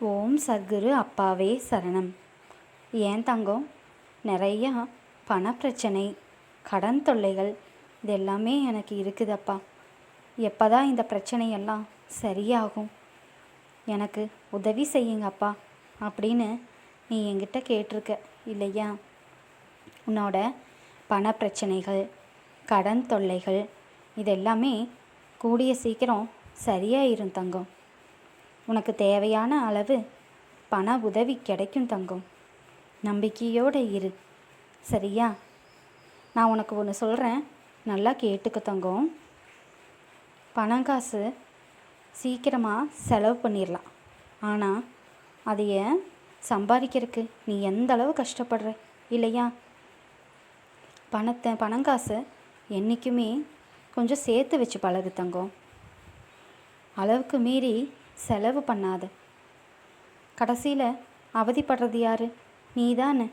ஓம் சத்குரு அப்பாவே சரணம். ஏன் தங்கம்? நிறையா பணப்பிரச்சனை கடன் தொல்லைகள் இது எல்லாமே எனக்கு இருக்குதப்பா. எப்போ தான் இந்த பிரச்சனையெல்லாம் சரியாகும்? எனக்கு உதவி செய்யுங்கப்பா அப்படின்னு நீ என்கிட்ட கேட்டிருக்க இல்லையா? உன்னோட பணப்பிரச்சனைகள் கடன் தொல்லைகள் இதெல்லாமே கூடிய சீக்கிரம் சரியாக தங்கம். உனக்கு தேவையான அளவு பண உதவி கிடைக்கும் தங்கம். நம்பிக்கையோடு இரு. சரியா? நான் உனக்கு ஒன்று சொல்கிறேன் நல்லா கேட்டுக்க தங்கம். பணம் காசு சீக்கிரமாக செலவு பண்ணிடலாம் ஆனால் அதைய சம்பாதிக்கிறதுக்கு நீ எந்த அளவு கஷ்டப்படுற? இல்லையா? பணத்தை பணங்காசை என்றைக்குமே கொஞ்சம் சேர்த்து வச்சு பழகு தங்கம். அளவுக்கு மீறி செலவு பண்ணாத. கடைசியில் அவதிப்படுறது யாரு? நீ தானே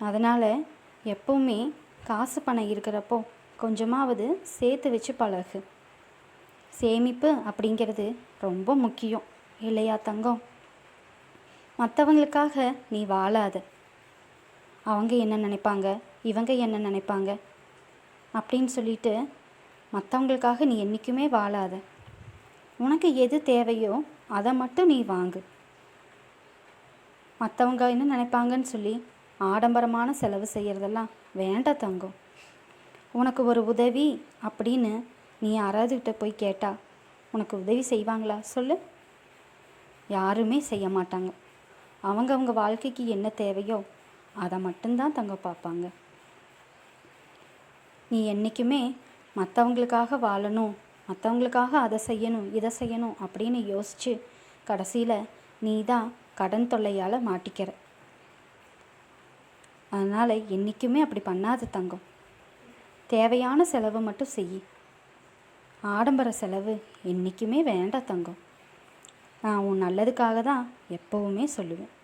அதனால் எப்பவுமே காசு பணம் இருக்கிறப்போ கொஞ்சமாவது சேர்த்து வச்சு பழகு. சேமிப்பு அப்படிங்கிறது ரொம்ப முக்கியம். இல்லையா தங்கம்? மற்றவங்களுக்காக நீ வாழாத. அவங்க என்ன நினைப்பாங்க? இவங்க என்ன நினைப்பாங்க? அப்படின்னு சொல்லிட்டு மற்றவங்களுக்காக நீ என்றைக்குமே வாழாத. உனக்கு எது தேவையோ அதை மட்டும் நீ வாங்கு. மற்றவங்க என்ன நினைப்பாங்கன்னு சொல்லி ஆடம்பரமான செலவு செய்கிறதெல்லாம் வேண்டாம் தங்கம். உனக்கு ஒரு உதவி அப்படின்னு நீ யாராவதுகிட்ட போய் கேட்டால் உனக்கு உதவி செய்வாங்களா சொல்லு. யாருமே செய்ய மாட்டாங்க. அவங்கவுங்க வாழ்க்கைக்கு என்ன தேவையோ அதை மட்டும்தான் தங்க பார்ப்பாங்க. நீ என்றைக்குமே மற்றவங்களுக்காக வாழணும் மற்றவங்களுக்காக அதை செய்யணும் இதை செய்யணும் அப்படின்னு யோசித்து கடைசியில் நீ தான் கடன் தொல்லையால் மாட்டிக்கிற. அதனால் என்றைக்குமே அப்படி பண்ணாத தங்கம். தேவையான செலவு மட்டும் செய் ஆடம்பர செலவு என்றைக்குமே வேண்டாம் தங்கம். நான் உன் நல்லதுக்காக தான் எப்போவுமே சொல்லுவேன்.